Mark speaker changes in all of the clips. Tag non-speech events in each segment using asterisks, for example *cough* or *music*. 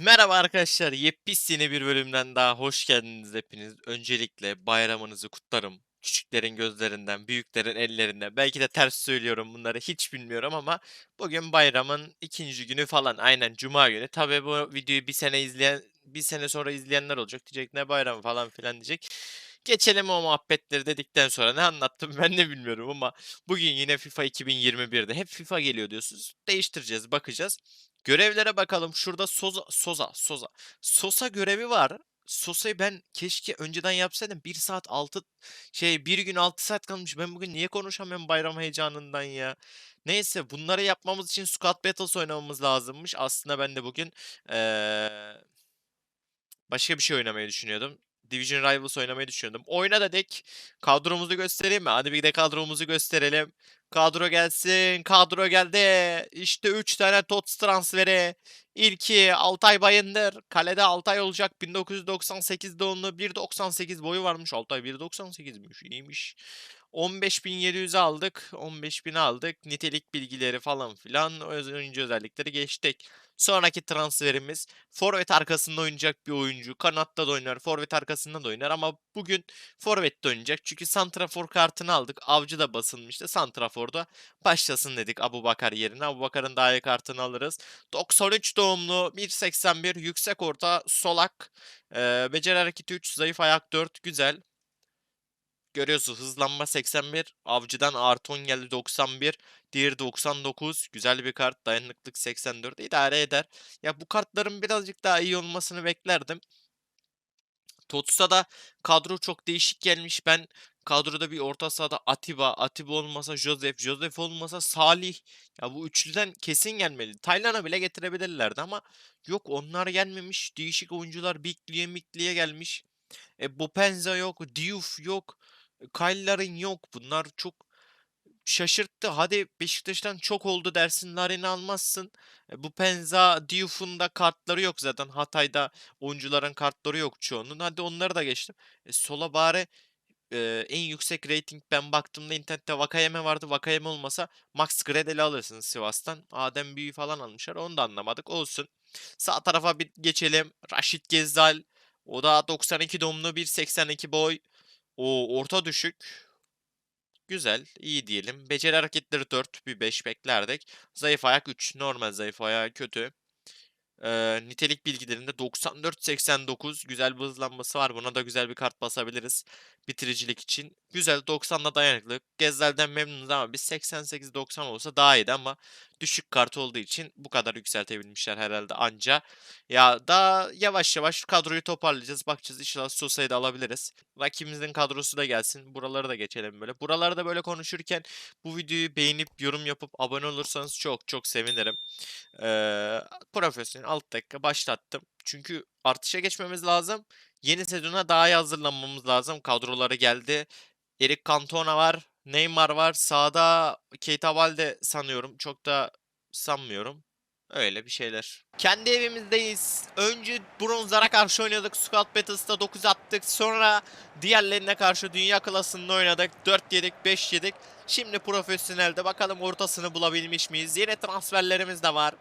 Speaker 1: Merhaba arkadaşlar, yepyeni bir bölümden daha hoş geldiniz hepiniz. Öncelikle bayramınızı kutlarım. Küçüklerin gözlerinden, büyüklerin ellerinden. Belki de ters söylüyorum bunları hiç bilmiyorum ama bugün bayramın ikinci günü falan. Aynen Cuma günü. Tabii bu videoyu bir sene izleyen, bir sene sonra izleyenler olacak. Diyecek ne bayramı falan filan diyecek. Geçelim o muhabbetleri dedikten sonra ne anlattım *laughs* ben de bilmiyorum ama bugün yine FIFA 2021'de hep FIFA geliyor diyorsunuz. Değiştireceğiz, bakacağız. Görevlere bakalım. Şurada Soza, Soza, Soza. Sosa görevi var. Sosa'yı ben keşke önceden yapsaydım. 1 saat 6 şey bir gün 6 saat kalmış. Ben bugün niye konuşamıyorum bayram heyecanından ya. Neyse bunları yapmamız için Squad Battles oynamamız lazımmış. Aslında ben de bugün eee, başka bir şey oynamayı düşünüyordum. Division Rivals oynamayı düşünüyordum. Oyna dedik. Kadromuzu göstereyim mi? Hadi bir de kadromuzu gösterelim. Kadro gelsin. Kadro geldi. İşte 3 tane TOTS transferi. İlki Altay Bayındır. Kalede Altay olacak. 1998 doğumlu. 1.98 boyu varmış. Altay 1.98'miş. İyiymiş. 15.700 aldık. 15.000 aldık. Nitelik bilgileri falan filan. Oyuncu özellikleri geçtik. Sonraki transferimiz forvet arkasında oynayacak bir oyuncu. Kanatta da oynar, forvet arkasında da oynar ama bugün forvette oynayacak. Çünkü santrafor kartını aldık. Avcı da basılmıştı. Santrafor'da başlasın dedik Abu Bakar yerine. Abu Bakar'ın daha iyi kartını alırız. 93 doğumlu, 1.81 yüksek orta, solak. Ee, beceri hareketi 3, zayıf ayak 4. Güzel. Görüyorsun hızlanma 81. Avcıdan artı 10 geldi 91. Diğeri 99. Güzel bir kart. Dayanıklık 84. idare eder. Ya bu kartların birazcık daha iyi olmasını beklerdim. Totus'a da kadro çok değişik gelmiş. Ben kadroda bir orta sahada Atiba, Atiba olmasa Joseph, Joseph olmasa Salih. Ya bu üçlüden kesin gelmeli. Taylan'a bile getirebilirlerdi ama yok onlar gelmemiş. Değişik oyuncular Bikli'ye Mikli'ye gelmiş. E, Bopenza yok, Diouf yok, e, Kyle yok. Bunlar çok şaşırttı. Hadi Beşiktaş'tan çok oldu dersin, Larin'i almazsın. E, Bopenza, Diouf'un da kartları yok zaten. Hatay'da oyuncuların kartları yok çoğunun. Hadi onları da geçtim. E, sola bari e, en yüksek rating ben baktığımda internette Vakayeme vardı. Vakayeme olmasa Max Gredel'i alırsınız Sivas'tan. Adem Büyü falan almışlar. Onu da anlamadık. Olsun. Sağ tarafa bir geçelim. Raşit Gezzal. O da 92 doğumlu 1.82 boy. O orta düşük. Güzel, iyi diyelim. Beceri hareketleri 4, bir 5 beklerdik. Zayıf ayak 3, normal zayıf ayağı kötü. Ee, nitelik bilgilerinde 94-89 güzel bir hızlanması var. Buna da güzel bir kart basabiliriz bitiricilik için. Güzel 90'da dayanıklı. Gezlerden memnunuz ama biz 88-90 olsa daha iyiydi ama düşük kart olduğu için bu kadar yükseltebilmişler herhalde anca. Ya daha yavaş yavaş kadroyu toparlayacağız. Bakacağız inşallah Sosa'yı da alabiliriz. Rakibimizin kadrosu da gelsin. Buraları da geçelim böyle. Buraları da böyle konuşurken bu videoyu beğenip yorum yapıp abone olursanız çok çok sevinirim. Ee, profesyonel alt dakika başlattım. Çünkü artışa geçmemiz lazım. Yeni sezona daha iyi hazırlanmamız lazım. Kadroları geldi. Eric Cantona var. Neymar var. Sağda Keita Balde sanıyorum. Çok da sanmıyorum. Öyle bir şeyler. Kendi evimizdeyiz. Önce bronzlara karşı oynadık. Squad Battles'ta 9 attık. Sonra diğerlerine karşı dünya klasında oynadık. 4 yedik, 5 yedik. Şimdi profesyonelde bakalım ortasını bulabilmiş miyiz? Yeni transferlerimiz de var.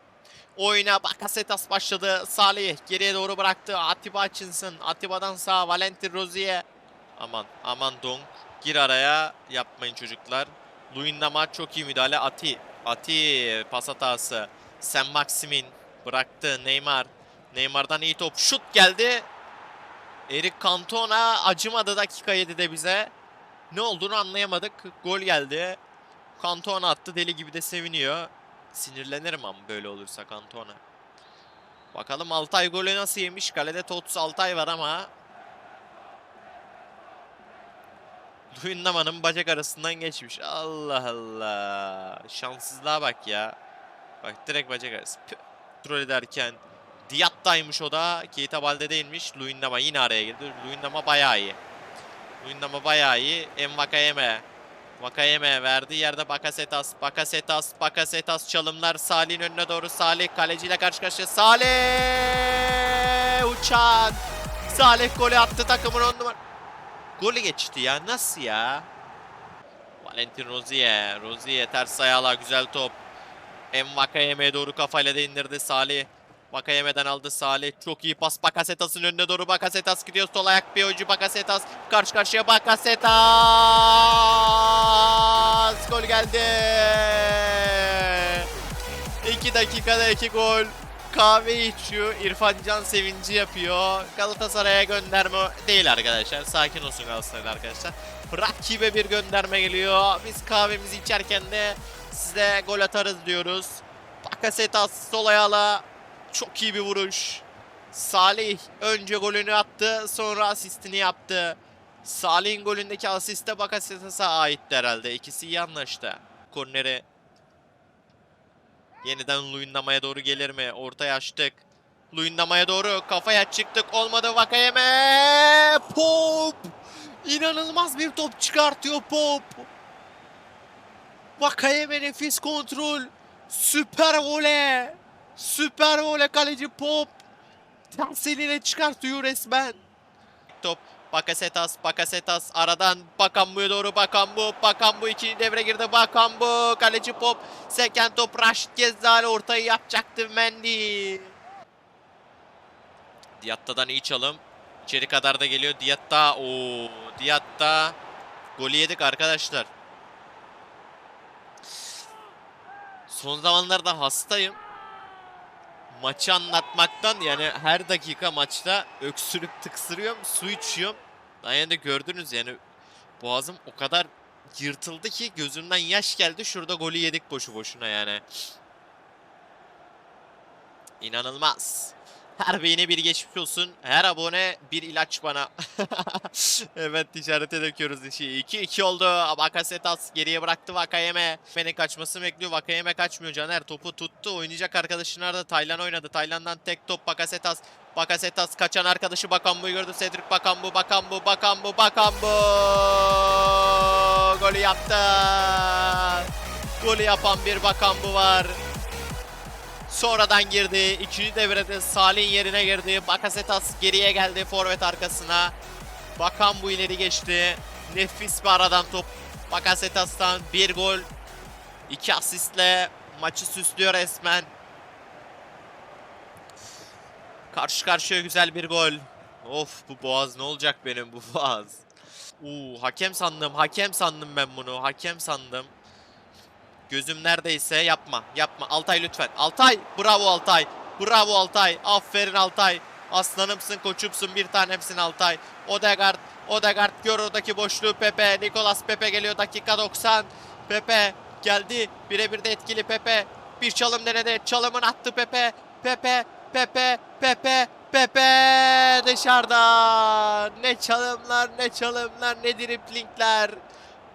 Speaker 1: Oyuna Bakasetas başladı. Salih geriye doğru bıraktı. Atiba Hutchinson. Atiba'dan sağ Valentin Rozier. Aman aman Dong. Gir araya. Yapmayın çocuklar. Luyendama çok iyi müdahale. Ati. Ati pas hatası. Sen Maximin bıraktı. Neymar. Neymar'dan iyi top. Şut geldi. Eric Cantona acımadı dakika 7'de bize. Ne olduğunu anlayamadık. Gol geldi. Cantona attı. Deli gibi de seviniyor. Sinirlenirim ama böyle olursa Cantona. Bakalım Altay golü nasıl yemiş? Kalede Totus Altay var ama. Luyendama'nın bacak arasından geçmiş. Allah Allah. Şanssızlığa bak ya. Bak direkt bacak arası. Püh. Ederken Diatta'ymış o da. Keita Balde değilmiş. Luyendama yine araya girdi. Luyendama bayağı iyi. Luyendama bayağı iyi. Envakayeme. Vakayeme verdiği yerde Bakasetas. Bakasetas. Bakasetas çalımlar Salih'in önüne doğru. Salih kaleciyle karşı karşıya. Salih! Uçan! Salih golü attı takımın on numara. Golü geçti ya. Nasıl ya? Valentin Rozier. Rozier ters ayağla güzel top. Envakayeme'ye doğru kafayla da indirdi Salih. Bakayeme'den aldı Salih. Çok iyi pas Bakasetas'ın önüne doğru. Bakasetas gidiyor. Sol ayak bir oyuncu Bakasetas. Karşı karşıya Bakasetas. Gol geldi. 2 dakikada 2 gol. Kahve içiyor. İrfan Can sevinci yapıyor. Galatasaray'a gönderme değil arkadaşlar. Sakin olsun Galatasaraylı arkadaşlar. Rakibe bir gönderme geliyor. Biz kahvemizi içerken de size gol atarız diyoruz. Bakasetas sol ayağla çok iyi bir vuruş. Salih önce golünü attı sonra asistini yaptı. Salih'in golündeki asiste Bakasetas'a aitti herhalde. İkisi iyi anlaştı. Korneri yeniden Luyendama'ya doğru gelir mi? Ortaya açtık. Luyendama'ya doğru kafaya çıktık. Olmadı Vakayeme. Pop! İnanılmaz bir top çıkartıyor Pop. Vakayeme nefis kontrol. Süper vole. Süper vole kaleci Pop. Ters eliyle çıkartıyor resmen. Top Bakasetas, Bakasetas aradan Bakambu'ya doğru Bakambu. Bakambu ikinci devre girdi. Bakambu kaleci Pop. Seken top Raşit Gezzali ortayı yapacaktı Mendy. Diatta'dan iyi çalım. İçeri kadar da geliyor Diatta. Oo, Diatta. Golü yedik arkadaşlar. Son zamanlarda hastayım. Maçı anlatmaktan yani her dakika maçta öksürüp tıksırıyorum, su içiyorum. Daha yine de gördünüz yani boğazım o kadar yırtıldı ki gözümden yaş geldi. Şurada golü yedik boşu boşuna yani. İnanılmaz. Her beğeni bir geçmiş olsun. Her abone bir ilaç bana. *laughs* evet işarete döküyoruz işi. 2-2 oldu. Bakasetas geriye bıraktı Vakayeme. Fene'nin kaçmasını bekliyor. Vakayeme kaçmıyor. Caner topu tuttu. Oynayacak arkadaşına da Taylan oynadı. Taylan'dan tek top Bakasetas. Bakasetas kaçan arkadaşı Bakambu'yu gördü. Cedric Bakambu, Bakambu, Bakambu, Bakambu. Golü yaptı. Golü yapan bir Bakambu var. Sonradan girdi. İkinci devrede Salih'in yerine girdi. Bakasetas geriye geldi forvet arkasına. Bakan bu ileri geçti. Nefis bir aradan top. Bakasetas'tan bir gol. iki asistle maçı süslüyor resmen. Karşı karşıya güzel bir gol. Of bu boğaz ne olacak benim bu boğaz. Uuu hakem sandım. Hakem sandım ben bunu. Hakem sandım. Gözüm neredeyse yapma yapma. Altay lütfen. Altay! Bravo Altay. Bravo Altay. Aferin Altay. Aslanımsın koçumsun bir tanemsin Altay. Odegaard Odegaard gör oradaki boşluğu Pepe. Nicolas Pepe geliyor dakika 90 Pepe geldi birebir de etkili Pepe. Bir çalım denedi çalımın attı Pepe. Pepe Pepe Pepe Pepe dışarıda. Ne çalımlar ne çalımlar ne driplingler.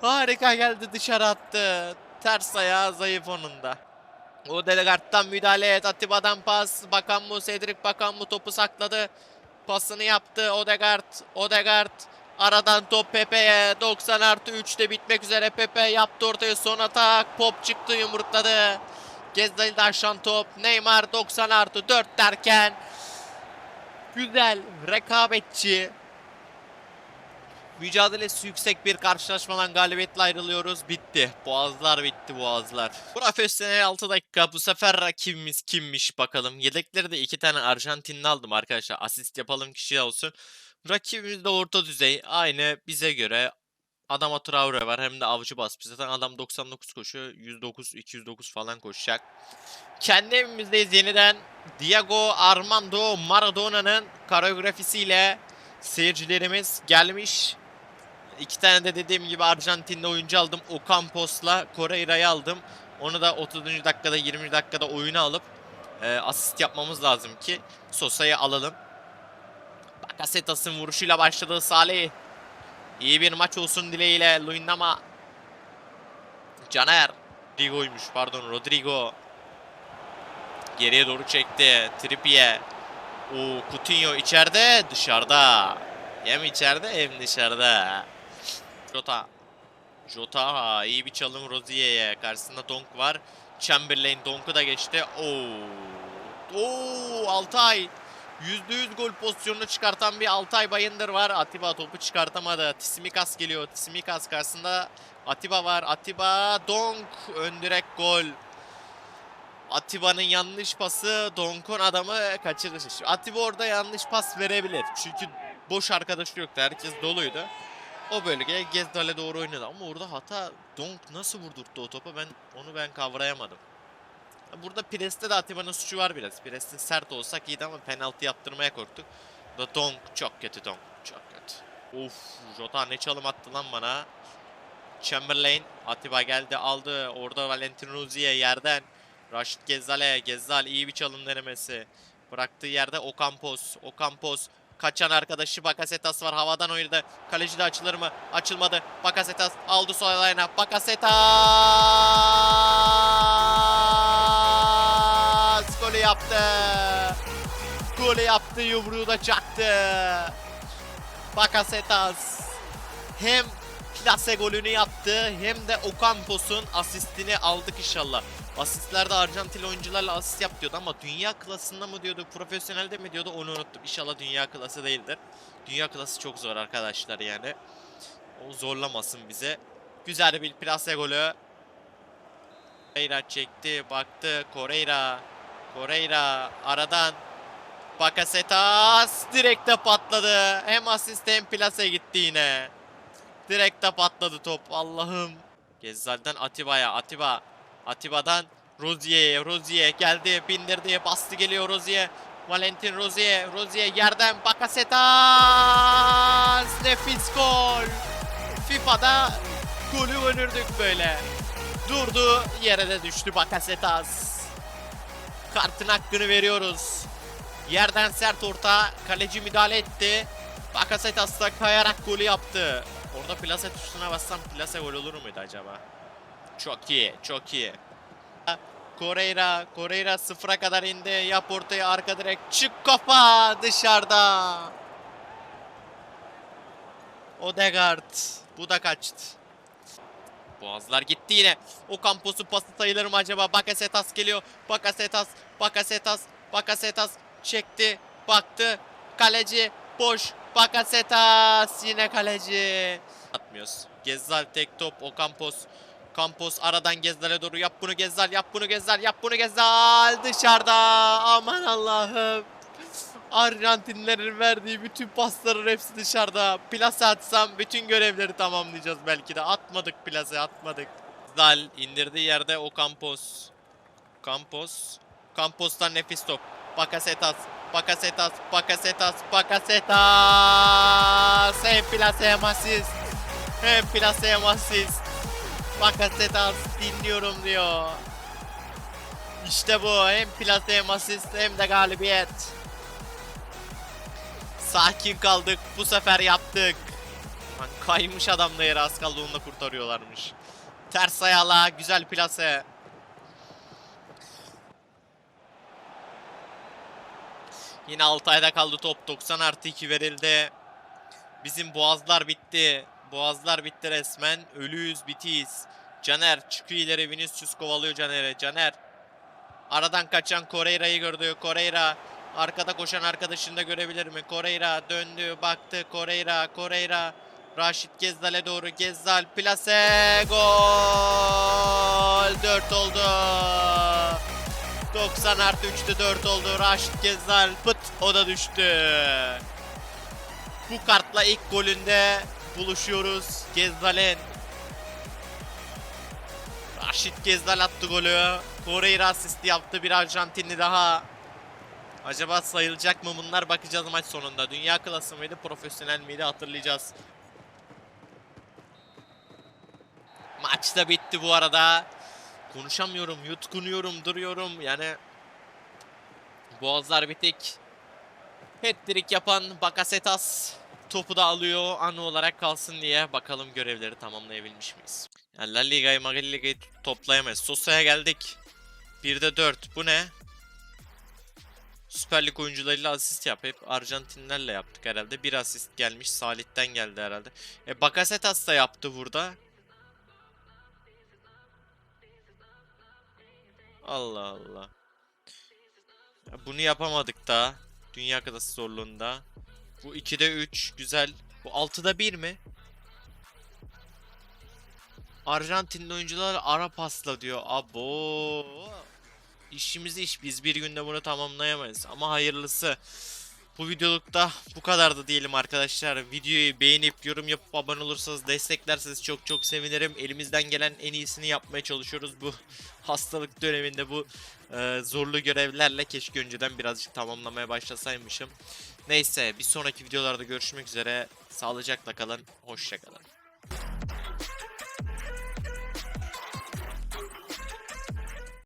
Speaker 1: Harika geldi dışarı attı ters ayağı zayıf onun da. O Delegart'tan müdahale et. Atiba'dan pas. Bakan mu Cedric Bakan mu topu sakladı. Pasını yaptı Odegaard. Odegaard aradan top Pepe'ye. 90 artı 3'te bitmek üzere Pepe yaptı ortaya son atak. Pop çıktı yumurtladı. Gezdali'de aşan top. Neymar 90 artı 4 derken güzel rekabetçi Mücadelesi yüksek bir karşılaşmadan galibiyetle ayrılıyoruz. Bitti. Boğazlar bitti boğazlar. Profesyonel 6 dakika. Bu sefer rakibimiz kimmiş bakalım. Yedekleri de 2 tane Arjantinli aldım arkadaşlar. Asist yapalım kişi olsun. Rakibimiz de orta düzey. Aynı bize göre. Adama Traore var hem de avcı basmış. Zaten adam 99 koşuyor. 109, 209 falan koşacak. Kendi evimizdeyiz yeniden. Diego Armando Maradona'nın koreografisiyle seyircilerimiz gelmiş. İki tane de dediğim gibi Arjantinli oyuncu aldım. Ocampos'la Correira'yı aldım. Onu da 30. dakikada 20. dakikada oyuna alıp e, asist yapmamız lazım ki Sosa'yı alalım. Bakasetas'ın vuruşuyla başladı Salih. İyi bir maç olsun dileğiyle Luyendama. Caner. Rodrigo'ymuş pardon Rodrigo. Geriye doğru çekti. Trippier. O Coutinho içeride dışarıda. Hem içeride hem dışarıda. Jota. Jota iyi bir çalım Rozier'e. Karşısında Donk var. Chamberlain Donk'u da geçti. Oo. Oo Altay. %100 gol pozisyonunu çıkartan bir Altay Bayındır var. Atiba topu çıkartamadı. Tisimikas geliyor. Tisimikas karşısında Atiba var. Atiba Donk ön direk gol. Atiba'nın yanlış pası Donk'un adamı kaçırdı. Atiba orada yanlış pas verebilir. Çünkü boş arkadaşı yoktu. Herkes doluydu. O bölgeye Gezdal'e doğru oynadı. Ama orada hata Donk nasıl vurdurttu o topa ben onu ben kavrayamadım. Burada Pres'te de Atiba'nın suçu var biraz. Pres'te sert olsak iyiydi ama penaltı yaptırmaya korktuk. Da Donk çok kötü Donk. Çok kötü. Of Jota ne çalım attı lan bana. Chamberlain Atiba geldi aldı. Orada Valentin Rozier yerden. Raşit Gezzal'e. Gezzal iyi bir çalım denemesi. Bıraktığı yerde Ocampos. Ocampos. Kaçan arkadaşı Bakasetas var. Havadan oynadı. Kaleci de açılır mı? Açılmadı. Bakasetas aldı sol ayağına. Bakasetas golü yaptı. Golü yaptı. Yumruğu da çaktı. Bakasetas hem plase golünü yaptı hem de Ocampos'un asistini aldık inşallah. Asistlerde Arjantin oyuncularla asist yap diyordu ama dünya klasında mı diyordu, profesyonelde mi diyordu onu unuttum. İnşallah dünya klası değildir. Dünya klası çok zor arkadaşlar yani. O zorlamasın bize. Güzel bir plase golü. Correira çekti, baktı. Correira. Correira aradan. Bakasetas direkte patladı. Hem asist hem plase gitti yine. Direkte patladı top. Allah'ım. Gezzal'den Atiba'ya. Atiba. Atiba'dan Rozier'e. Rozier geldi. Bindirdi. Bastı geliyor Rozier. Valentin Rozier. Rozier yerden Bakasetas. Nefis gol. FIFA'da golü önürdük böyle. Durdu. Yere de düştü Bakasetas. Kartın hakkını veriyoruz. Yerden sert orta. Kaleci müdahale etti. Bakasetas da kayarak golü yaptı. Orada plase tuşuna bassam plase gol olur muydu acaba? Çok iyi, çok iyi. Correira, Correira sıfıra kadar indi. Yap ortaya arka direk. Çık kafa dışarıda. Odegaard. Bu da kaçtı. Boğazlar gitti yine. O kamposu pası sayılır mı acaba? Bakasetas geliyor. Bakasetas, Bakasetas, Bakasetas çekti, baktı. Kaleci boş. Bakasetas yine kaleci. Atmıyoruz. Gezzal tek top. O Campos. Aradan Gezzal'e doğru. Yap bunu Gezzal, yap bunu Gezzal, yap bunu Gezzal. Dışarıda. Aman Allah'ım. Arjantinlerin verdiği bütün pasların hepsi dışarıda. Plase atsam bütün görevleri tamamlayacağız belki de. Atmadık plase atmadık. Zal indirdiği yerde o Campos. Campos. Campos'tan nefis top. Bakasetas. Bakasetas. Bakasetas. Bakasetas. Hem plase hem asist. Hem plase hem asist. Bakasetas dinliyorum diyor. İşte bu. Hem plase hem asist hem de galibiyet. Sakin kaldık. Bu sefer yaptık. Lan kaymış adam da yere az kaldı onu da kurtarıyorlarmış. Ters ayağla güzel plase. Yine Altay'da kaldı top. 90 artı 2 verildi. Bizim boğazlar bitti. Boğazlar bitti resmen. Ölüyüz bitiyiz. Caner çıkıyor ileri. Vinicius kovalıyor Caner'e. Caner. Aradan kaçan Correira'yı gördü. Correira Arkada koşan arkadaşını da görebilir mi? Correira döndü, baktı. Correira, Correira. Raşit Gezdal'e doğru. Gezdal, plase, gol! 4 oldu. 90 artı 3'te 4 oldu. Raşit Gezdal, pıt, o da düştü. Bu kartla ilk golünde buluşuyoruz. Gezdal'in. Raşit Gezdal attı golü. Correira asisti yaptı. Bir Arjantinli daha. Acaba sayılacak mı bunlar bakacağız maç sonunda. Dünya klası mıydı, profesyonel miydi hatırlayacağız. Maç da bitti bu arada. Konuşamıyorum, yutkunuyorum, duruyorum. Yani boğazlar bitik. Hat-trick yapan Bakasetas topu da alıyor anı olarak kalsın diye. Bakalım görevleri tamamlayabilmiş miyiz? Yani La Liga'yı, Magali Liga'yı toplayamayız. Sosa'ya geldik. 1'de 4. Bu ne? Süper Lig oyuncularıyla asist yap. Hep Arjantinlerle yaptık herhalde. Bir asist gelmiş. Salih'ten geldi herhalde. E Bakasetas da yaptı burada. Allah Allah. Ya bunu yapamadık da. Dünya kadası zorluğunda. Bu 2'de 3. Güzel. Bu 6'da 1 mi? Arjantinli oyuncular ara pasla diyor. Abo. İşimiz iş. Biz bir günde bunu tamamlayamayız. Ama hayırlısı. Bu videolukta bu kadardı diyelim arkadaşlar. Videoyu beğenip yorum yapıp abone olursanız desteklerseniz çok çok sevinirim. Elimizden gelen en iyisini yapmaya çalışıyoruz bu *laughs* hastalık döneminde bu e, zorlu görevlerle. Keşke önceden birazcık tamamlamaya başlasaymışım. Neyse bir sonraki videolarda görüşmek üzere. Sağlıcakla kalın. Hoşçakalın.